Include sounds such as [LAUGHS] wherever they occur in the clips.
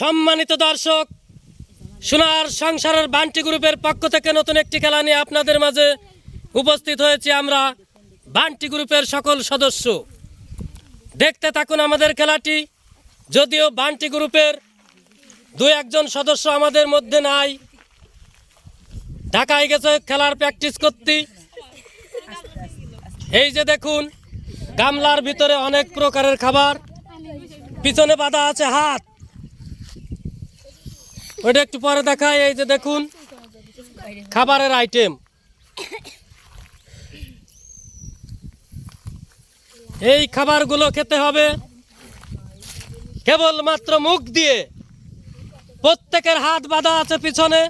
সম্মানিত দর্শক, সোনার সংসারের বান্টি গ্রুপের পক্ষ থেকে নতুন একটি খেলা নিয়ে আপনাদের মাঝে উপস্থিত হয়েছি আমরা, বান্টি গ্রুপের সকল সদস্য। দেখতে থাকুন আমাদের খেলাটি, যদিও বান্টি গ্রুপের দু একজন সদস্য আমাদের মধ্যে নাই। ঢাকায় গেছে খেলার প্র্যাকটিস করতে। এই যে দেখুন, গামলার ভিতরে অনেক প্রকারের খাবার, পিছনে বাঁধা আছে হাত। ওইটা একটু পরে দেখায় এই যে দেখুন, খাবারের আইটেম এই খাবারগুলো খেতে হবে কেবলমাত্র মুখ দিয়ে। প্রত্যেকের হাত বাঁধা আছে পিছনে।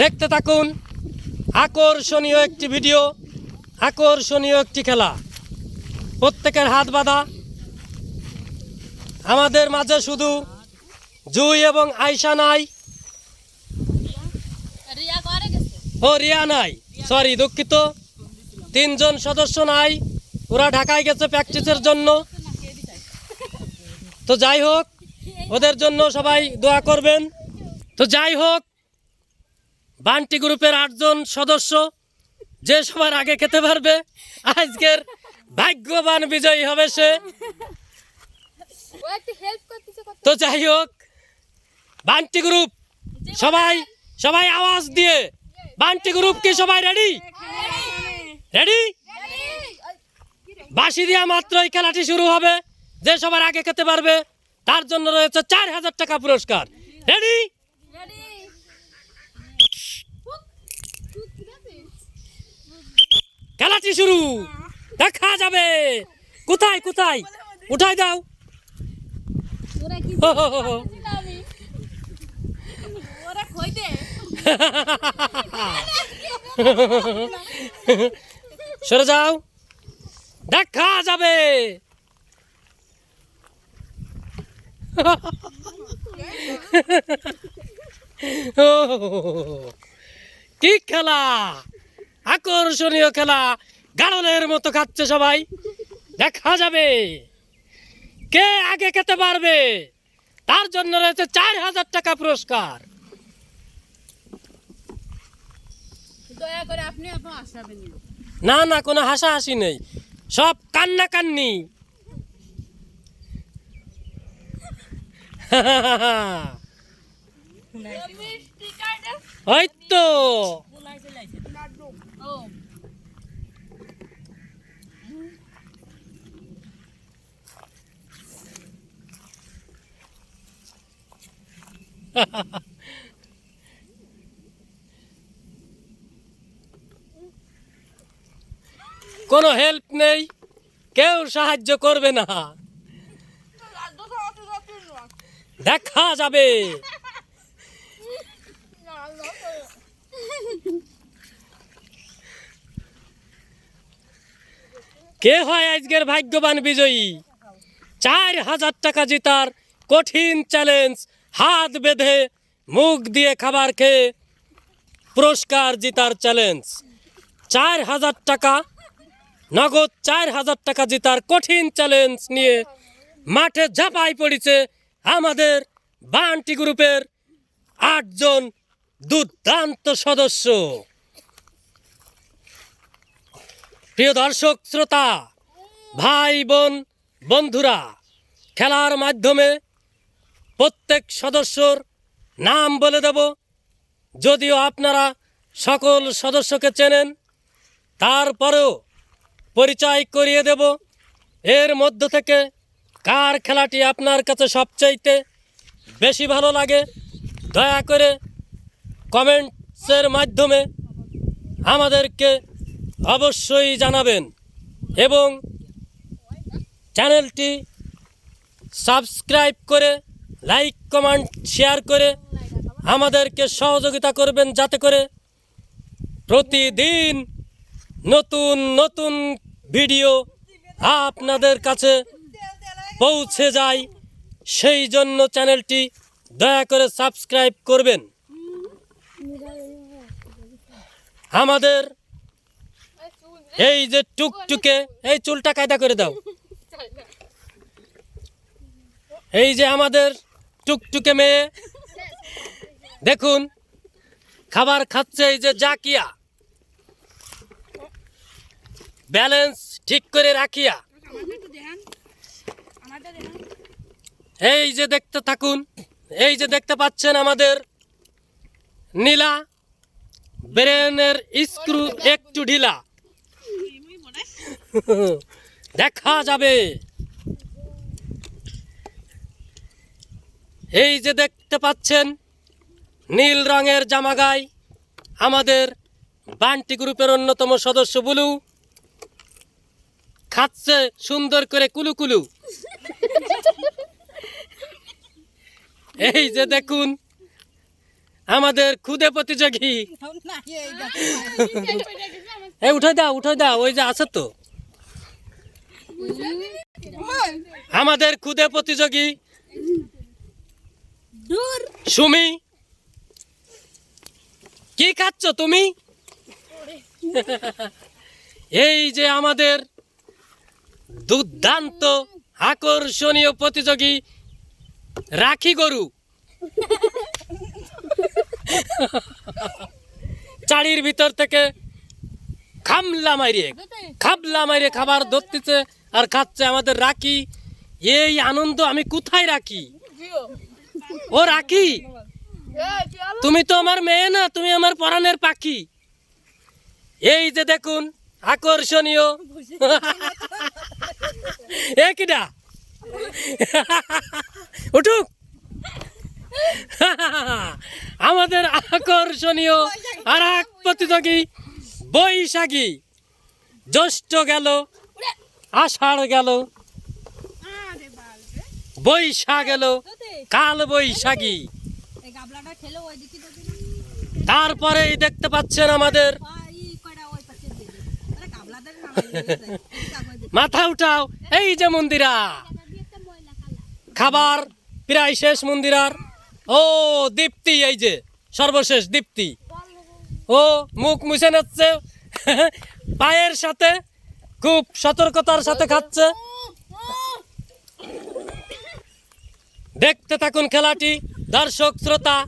দেখতে থাকুন, আকর্ষণীয় একটি ভিডিও, আকর্ষণীয় একটি খেলা। প্রত্যেকের হাত বাঁধা। আমাদের মাঝে শুধু জুই এবং আয়সা নাই। ও রিয়া নাই। সরি দুঃখিত। তিনজন সদস্য নাই। ওরা ঢাকায় গেছে প্র্যাকটিসের জন্য। তো যাই হোক ওদের জন্য সবাই দোয়া করবেন। তো যাই হোক বান্টি গ্রুপের আটজন সদস্য যে সবার আগে খেতে পারবে আজকের ভাগ্যবান বিজয়ী হবে সে। তো যাই হোক বান্টি গ্রুপ সবাই সবাই আওয়াজ দিয়ে। বান্টি গ্রুপ কি সবাই রেডি? রেডি? বাঁশি দিয়া মাত্র এই খেলাটি শুরু হবে। যে সবার আগে খেতে পারবে তার জন্য রয়েছে চার হাজার টাকা পুরস্কার। রেডি? খেলাটি শুরু। দেখা যাবে। কোথায় কোথায়? উঠাই দাও ওরা কি হো, হো, হো, হো। আমি ওরা কই দে সরে যাও। দেখা যাবে। কি খেলা? আকর্ষণীয় খেলা। গাড়লের মতো খাচ্ছে সবাই। দেখা যাবে। কে আগে খেতে পারবে? তার জন্য রয়েছে চার হাজার টাকা পুরস্কার। দয়া করে আপনি আপনি আসাবেন না। না না কোনো হাসাহাসি নেই। সব কান্না কান্নি। মিষ্টি কাটা ওই তো ও। কোনো হেল্প নেই, কেউ সাহায্য করবে না। দেখা যাবে। কে হয় আজকের ভাগ্যবান বিজয়ী? চার হাজার টাকা জেতার কঠিন চ্যালেঞ্জ হাত বেঁধে মুখ দিয়ে খাবার খেয়ে পুরস্কার জেতার চ্যালেঞ্জ চার হাজার টাকা নগদ চার হাজার টাকা জেতার কঠিন চ্যালেঞ্জ নিয়ে মাঠে ঝাঁপাই পড়েছে আমাদের বান্টি গ্রুপের আটজন দুর্দান্ত সদস্য। প্রিয় দর্শক, শ্রোতা, ভাই, বোন, বন্ধুরা, খেলার মাধ্যমে প্রত্যেক সদস্যর নাম বলে দেব। যদিও আপনারা সকল সদস্যকে চেনেন, তারপরেও পরিচয় করিয়ে দেব। এর মধ্য থেকে কার খেলাটি আপনার কাছে সবচাইতে বেশি ভালো লাগে, দয়া করে কমেন্টসের মাধ্যমে আমাদেরকে অবশ্যই জানাবেন এবং চ্যানেলটি সাবস্ক্রাইব করে, লাইক, কমেন্ট, শেয়ার করে আমাদেরকে সহযোগিতা করবেন যাতে করে প্রতিদিন নতুন নতুন ভিডিও আপনাদের কাছে পৌঁছে যায়। সেই জন্য চ্যানেলটি দয়া করে সাবস্ক্রাইব করবেন। আমাদের এই যে টুকটুকে, এই চুলটা কায়দা করে দাও। এই যে আমাদের টুকটুকে মেয়ে, দেখুন, খাবার খাচ্ছে এই যে জাকিয়া। ব্যালেন্স ঠিক করে রাখিয়া। এই যে দেখতে থাকুন, এই যে দেখতে পাচ্ছেন আমাদের নীলা ব্রেনের স্ক্রু একটু ঢিলা। দেখা যাবে। এই যে দেখতে পাচ্ছেন নীল রঙের জামা গায়ে আমাদের বান্টি গ্রুপের অন্যতম সদস্য বুলু। খাচ্ছে সুন্দর করে কুলু কুলু। এই যে দেখুন আমাদের খুদে প্রতিযোগী। এই উঠে দাও উঠে দাও ওই যে আছে তো। আমাদের খুদে প্রতিযোগী সুমি। কি খাচ্ছ তুমি? এই যে আমাদের দুর্দান্ত আকর্ষণীয় প্রতিযোগী রাখি গরু। চারির ভিতর থেকে খামলা মাইরে, খাবলা মাইরে খাবার ধরতেছে আর খাচ্ছে আমাদের রাখি। এই আনন্দ আমি কোথায় রাখি? ও রাখি? তুমি তো আমার মেয়ে না, তুমি আমার পরাণের পাখি। এই যে দেখুন আকর্ষণীয়। এ কিডা? উঠুক। আমাদের আকর্ষণীয় আর এক প্রতিযোগী বৈশাখী। জ্যৈষ্ঠ গেল আষাঢ় গেল বৈশাখ গেল কাল বৈশাখী। এই গাবলাটা খেলে ওই দিকে দেখি তারপরে দেখতে পাচ্ছেন আমাদের না এই কয়টা ওই পাশে দিকে আরে গাবলাদের নাম মাথা উঠাও। এই যে মন্দিরা। খাবার প্রায় শেষ মন্দিরার। ও, দীপ্তি এই যে, সর্বশেষ দীপ্তি। ও, মুখ মুছে নিচ্ছে। পায়ের সাথে খুব সতর্কতার সাথে খাচ্ছে। দেখতে থাকুন খেলাটি, দর্শক, শ্রোতা।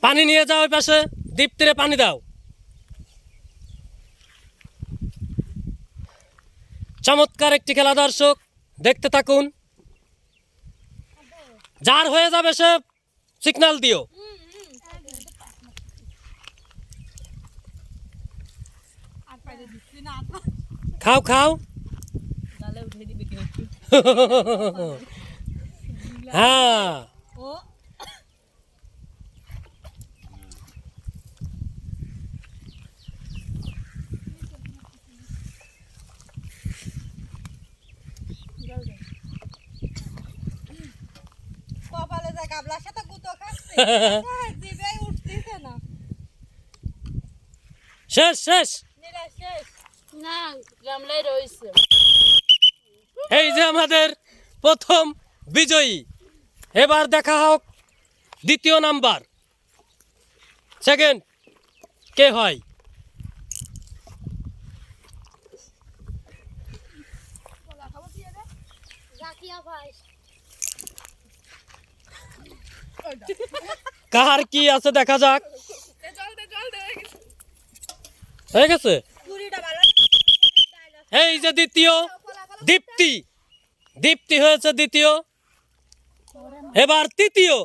পানি নিয়ে যাও পাশে, দীপ্তিরে পানি দাও। চমৎকার একটি খেলা দর্শক দেখতে থাকুন। যার হয়ে যাবে সে সিগন্যাল দিও। খাও খাও। হ্যাঁ। গাবলার সাথে গুতো খাচ্ছে। [LAUGHS] জিভে উঠতেছে না। শেষ শেষ। শেষ। না গামলায় রয়েছে। এই যে আমাদের প্রথম বিজয়ী। এবার দেখা হোক দ্বিতীয় নাম্বার। সেকেন্ড কে হয়? [LAUGHS] কার কি আছে দেখা যাক। হয়ে গেছে। এই যে দ্বিতীয়। দীপ্তি। দীপ্তি হয়েছে দ্বিতীয়। এবার তৃতীয়।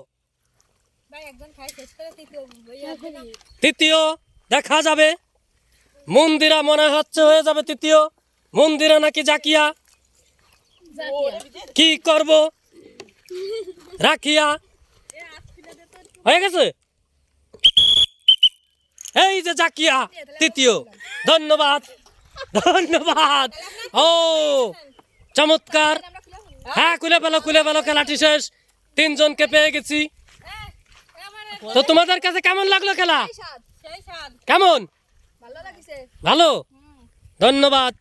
তৃতীয়। দেখা যাবে। মন্দিরা মনে হচ্ছে হয়ে যাবে তৃতীয়। মন্দিরা নাকি জাকিয়া। কি করব? রাখিয়া। হয়ে গেছে? এই যে জাকিয়া তৃতীয়। ধন্যবাদ। ধন্যবাদ। ও চমৎকার। হ্যাঁ খুলে পেল খুলে পেল খেলাটি শেষ। তিনজনকে পেয়ে গেছি। তো তোমাদের কাছে কেমন লাগল খেলা? কেমন? ভালো? ধন্যবাদ।